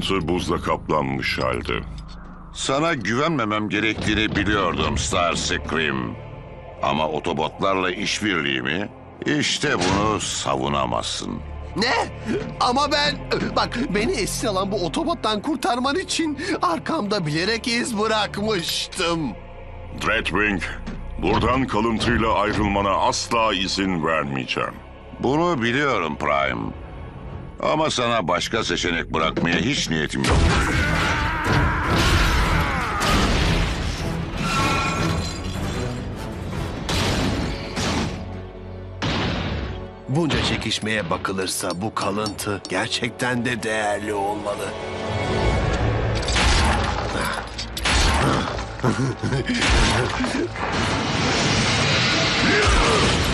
Kalıntı buzla kaplanmış halde. Sana güvenmemem gerektiğini biliyordum Starscream. Ama otobotlarla işbirliği mi? İşte bunu savunamazsın. Ne? Ama ben... Bak beni esir alan bu otobottan kurtarman için arkamda bilerek iz bırakmıştım. Dreadwing, buradan kalıntıyla ayrılmana asla izin vermeyeceğim. Bunu biliyorum Prime. Ama sana başka seçenek bırakmaya hiç niyetim yok. Bunca çekişmeye bakılırsa bu kalıntı gerçekten de değerli olmalı.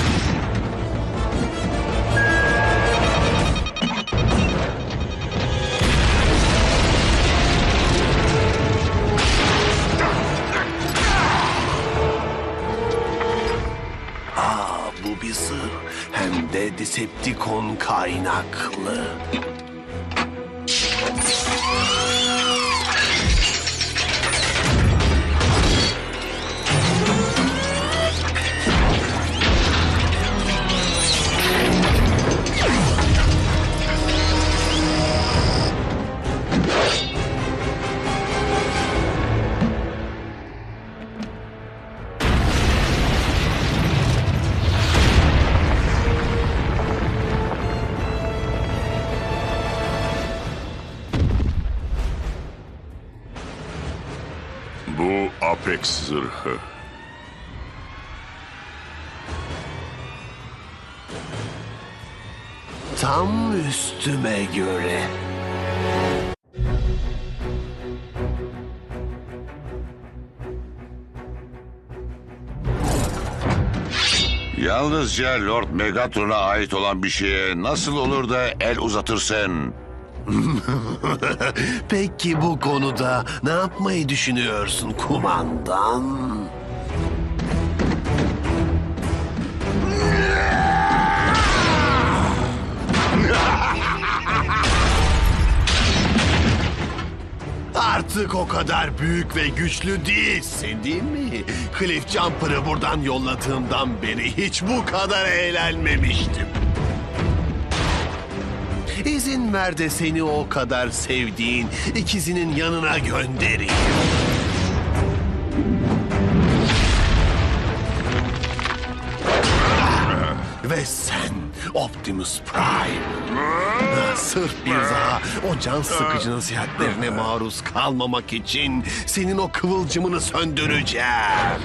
Decepticon kaynaklı. Bu Apex zırhı. Tam üstüme göre. Yalnızca Lord Megatron'a ait olan bir şeye nasıl olur da el uzatırsın? Peki bu konuda ne yapmayı düşünüyorsun kumandan? Artık o kadar büyük ve güçlü değilsin değil mi? Cliff Jumper'ı buradan yolladığımdan beri hiç bu kadar eğlenmemiştim. İzin ver de seni o kadar sevdiğin ikizinin yanına göndereyim. Ve sen Optimus Prime. Sırf bir daha o can sıkıcı nasihatlerine maruz kalmamak için senin o kıvılcımını söndüreceğim.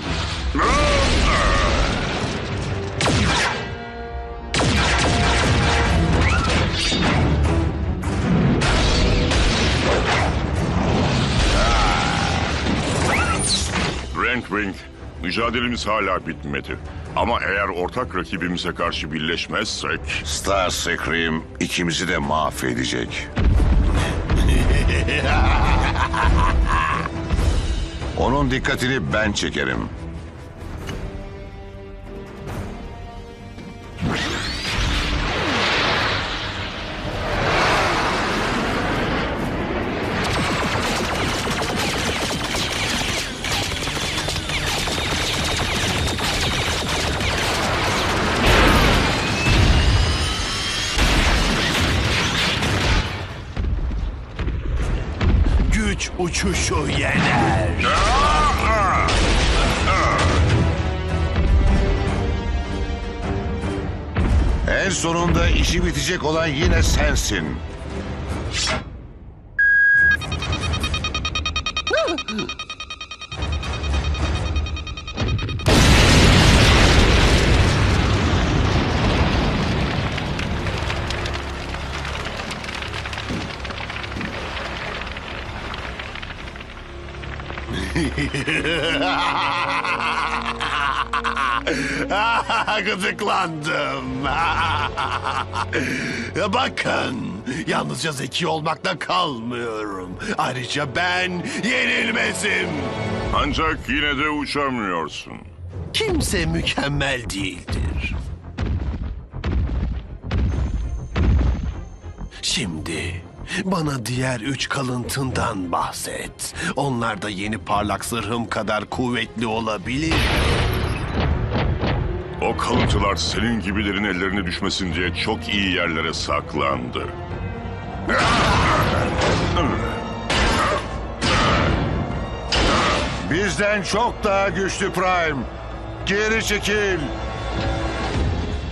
Rankwing, mücadelemiz hala bitmedi. Ama eğer ortak rakibimize karşı birleşmezsek... Starscream ikimizi de mahvedecek. Onun dikkatini ben çekerim. Uçuşu yener. En sonunda işi bitecek olan yine sensin. Gıdıklandım. Bakın, yalnızca zeki olmakla kalmıyorum. Ayrıca ben yenilmezim. Ancak yine de uçamıyorsun. Kimse mükemmel değildir. Şimdi bana diğer üç kalıntından bahset. Onlar da yeni parlak zırhım kadar kuvvetli olabilir. O kalıntılar senin gibilerin ellerine düşmesin diye çok iyi yerlere saklandı. Bizden çok daha güçlü Prime. Geri çekil.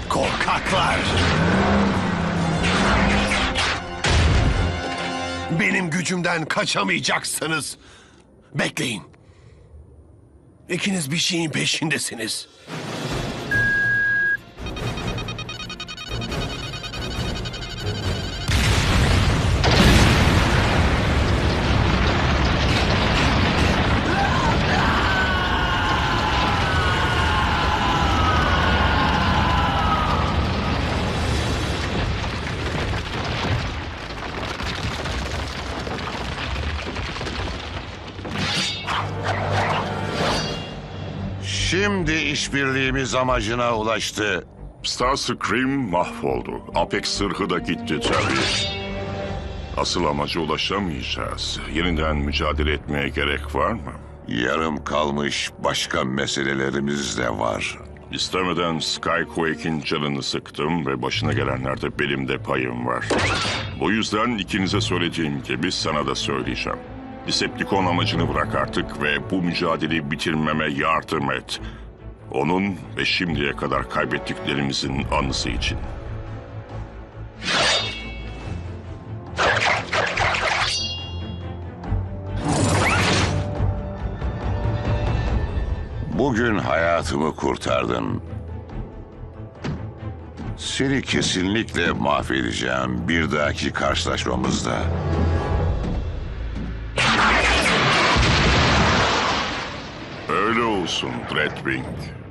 Korkaklar! Benim gücümden kaçamayacaksınız. Bekleyin. İkiniz bir şeyin peşindesiniz. Şimdi işbirliğimiz amacına ulaştı. Starscream mahvoldu. Apex sırhı da gitti tabii. Asıl amaca ulaşamayacağız. Yeniden mücadele etmeye gerek var mı? Yarım kalmış başka meselelerimiz de var. İstemeden Skyquake'in canını sıktım ve başına gelenlerde benim de payım var. Bu yüzden ikinize söylediğim gibi sana da söyleyeceğim. Decepticon amacını bırak artık ve bu mücadeleyi bitirmeme yardım et. Onun ve şimdiye kadar kaybettiklerimizin anısı için. Bugün hayatımı kurtardın. Seni kesinlikle mahvedeceğim bir dahaki karşılaşmamızda. Johnson Redwing.